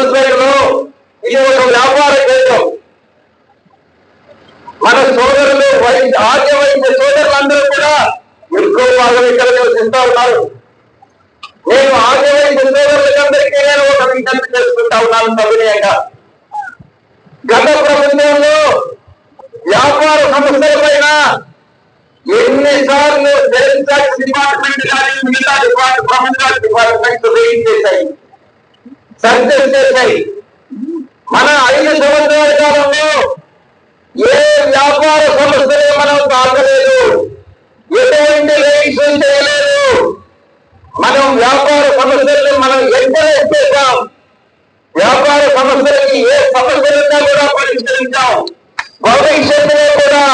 నిరుద్వేగంలో ఇది ఒక వ్యాపార కేంద్రం. మన సోదరులు ఆర్య వైద్య సోదరులందరూ కూడా ఎక్కువ భాగం ఇక్కడ నివసిస్తా ఉన్నారు. నేను ఆర్య వైద్య సోదరులందరికీ నేను ఒక విజ్ఞప్తి చేసుకుంటా ఉన్నాను అభినయంగా గత ప్రభుత్వంలో వ్యాపార సమస్యల పైన ఎన్నిసార్లు సేల్స్ డిపార్ట్మెంట్ కానీ మిగతా డిపార్ట్మెంట్ డిపార్ట్మెంట్ చేశాయి. సక్సెస్ చేశాయి మన ఐదు సంవత్సరాల కాలంలో ఏ వ్యాపార సంస్థలే మనం తాకలేదు. ఎటువంటి రేట్స్ చేయలేదు. మనం వ్యాపార సమస్యలను మనం ఎంకరేజ్ చేశాం వ్యాపార సమస్యలకి ఏ సమస్యలున్నా కూడా పరిష్కరించాం. భవిష్యత్తులో కూడా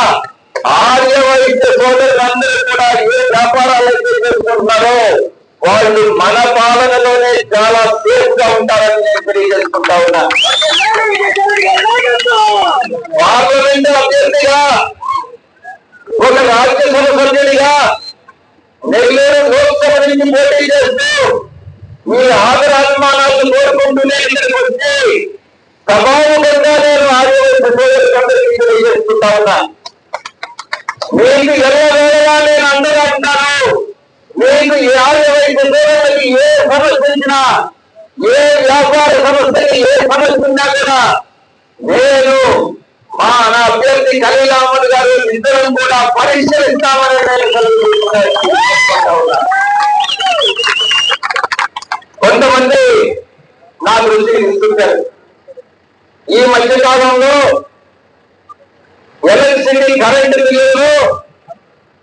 ఆర్యవైద్య సోదరులందరూ కూడా ఏ వ్యాపారాలు అయితే చేసుకుంటున్నారో వాళ్ళు మన పాలనలోనే చాలా సేఫ్గా ఉంటారని నేను తెలియజేసుకుంటా ఉన్నా. పార్లమెంట్ అభ్యర్థిగా ఒక రాజ్యసభ సభ్యుడిగా నెల్లూరు లోక్సభ నుంచి పోటీ చేస్తూ మీ ఆదరాభిమానాలను కోరుకుంటూనే ఇక్కడికి వచ్చి సభాముఖంగా నేను ఆదివాసీ సోదరులందరికీ తెలియజేసుకుంటా ఉన్నా. మీకు ఎల్లవేళలా నేను అందరూ ఉంటాను. మీకు ఈ ఐదు సోదరులకి ఏ సమస్య వచ్చినా ఏ వ్యాపార సమస్యకి ఏ సమస్య ఉన్నా కూడా నేను మా నా అభ్యర్థి కలీలామన్ గారు ఇద్దరం కూడా పరిశీలిస్తామని కొంతమంది నా దృష్టికి ఇస్తుంటారు ఈ మధ్య కాలంలో ఎలక్ట్రిసిటీ కరెంటు బిల్లులు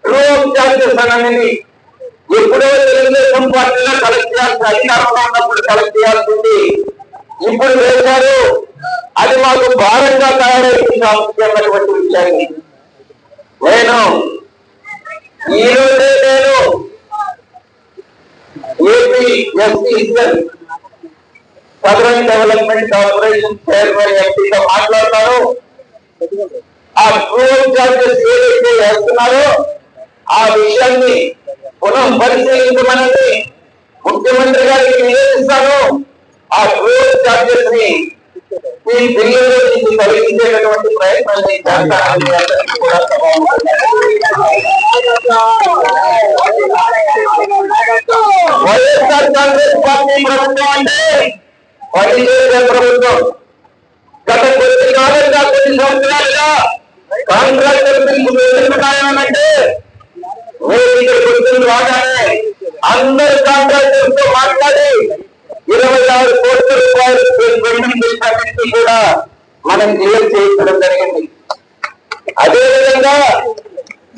ట్రూ చార్జెస్ అనేది ఎప్పుడో తెలుగుదేశం పార్టీలో కలెక్ట్ చేయాల్సి అధికారంలో ఉన్నప్పుడు కలెక్ట్ చేయాల్సింది ఇప్పుడు వేశారు. అది మాకు భారంగా తయారైంది అన్నటువంటి విషయాన్ని. నేను ఈ రోజే నేను AP SCL southern development corporation chairman ఎంపీగా మాట్లాడతాను ఆ ట్రూల్ చార్జెస్ ఏదైతే వేస్తున్నారో ఆ విషయాన్ని పునః పరిశీలించమని ముఖ్యమంత్రి గారికి నివేదిస్తాను. ఆ ట్రూల్ చార్జెస్ని ఈ బిల్లులో నుంచి తొలగించేటటువంటి ప్రయత్నాన్ని చేస్తానని కూడా వైఎస్ఆర్ కాంగ్రెస్ పార్టీ ప్రభుత్వం అంటే పనిచేసే ప్రభుత్వం. గత కొద్ది కాలంగా కొన్ని సంవత్సరాలుగా కాంగ్రెస్ బిల్లు ఎందుకున్నాయనంటే రాగానే అందరు కాంట్రాక్టర్స్తో మాట్లాడి ఇరవై ఆరు కోట్ల రూపాయలు పెండింగ్ చేసినప్పటికీ కూడా మనం క్లియర్ చేయించడం జరిగింది. అదేవిధంగా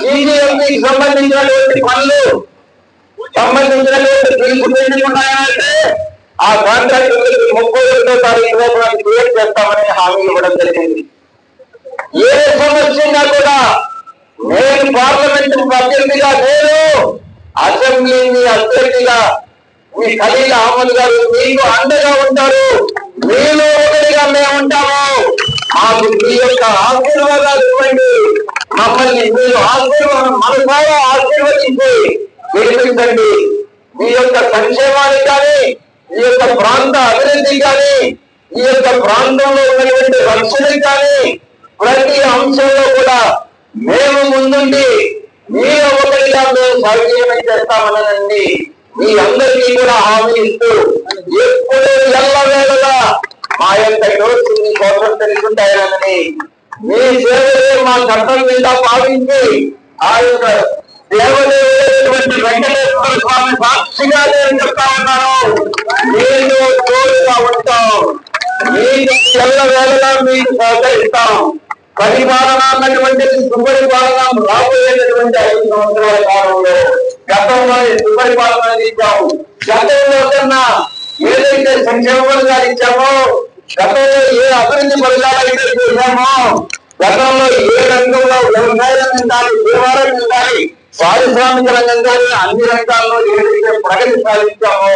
జీజీఎంపీకి సంబంధించినటువంటి పనులు సంబంధించినటువంటి బిల్లు పెండింగ్ ఉన్నాయంటే ఆ కాంట్రాక్టర్లకు ముప్పై ఒకటో తారీఖు క్లియర్ చేస్తామని హామీ ఇవ్వడం జరిగింది. ఏ సమస్య కూడా నేను పార్లమెంట్ అభ్యర్థిగా నేను అసెంబ్లీని అభ్యర్థిగా మీ ఖలీల్ అహ్మద్ గారు మీకు అండగా ఉంటారు. మీలో ఒకటిగా మేము ఉంటాము. మాకు మీ యొక్క ఆశీర్వాదాలు ఇవ్వండి. మమ్మల్ని మీరు ఆశీర్వాదం మనసారా ఆశీర్వదించి గెలిపించండి మీ యొక్క సంక్షేమానికి కానీ ఈ యొక్క ప్రాంత అభివృద్ధి కానీ ఈ యొక్క ప్రాంతంలో ఉన్నటువంటి రక్షణ కానీ ప్రతి అంశంలో కూడా మేము ముందుండి మీరు ఒకటిగా మేము సౌకర్యం చేస్తామనండి మీ అందరికీ కూడా హామీ ఇస్తూ ఎప్పుడు ఎల్లవేళలా మా యొక్క మీ కోసం తెలుసుంటాయనని మీ సేవలే మా చట్టం మీద భావించి ఆ యొక్క సేవలేటువంటి వెంకటేశ్వర స్వామి సాక్షిగా నేను చెప్తా ఉన్నాను. నేను తోడుగా ఉంటాం. మీకు ఎల్లవేళలా మీకు సహకరిస్తాం. పరిపాలన అన్నటువంటిది సుపరిపాలన రాబోయేటటువంటి ఐదు సంవత్సరాల కాలంలో గతంలో సుపరిపాలన ఇచ్చాము గతంలో కన్నా ఏదైతే సంక్షేమ పథకాలు ఇచ్చామో గతంలో ఏ అభివృద్ధి పథకాలు అయితే చేశామో గతంలో ఏ రంగంలో వ్యవసాయ రంగం కానీ సేవా రంగం కానీ పారిశ్రామిక రంగం కానీ అన్ని రంగాల్లో ఏదైతే ప్రగతి సాధించామో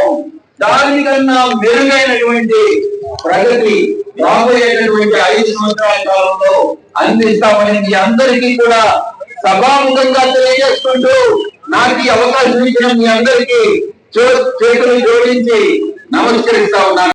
దానికన్నా మెరుగైనటువంటి ప్రగతి రాబోయేటటువంటి ఐదు సంవత్సరాల కాలంలో అందిస్తామని మీ అందరికీ కూడా సభాముఖంగా తెలియజేసుకుంటూ నాకు అవకాశం ఇచ్చిన మీ అందరికీ చేతులు జోడించి నమస్కరిస్తా ఉన్నాను.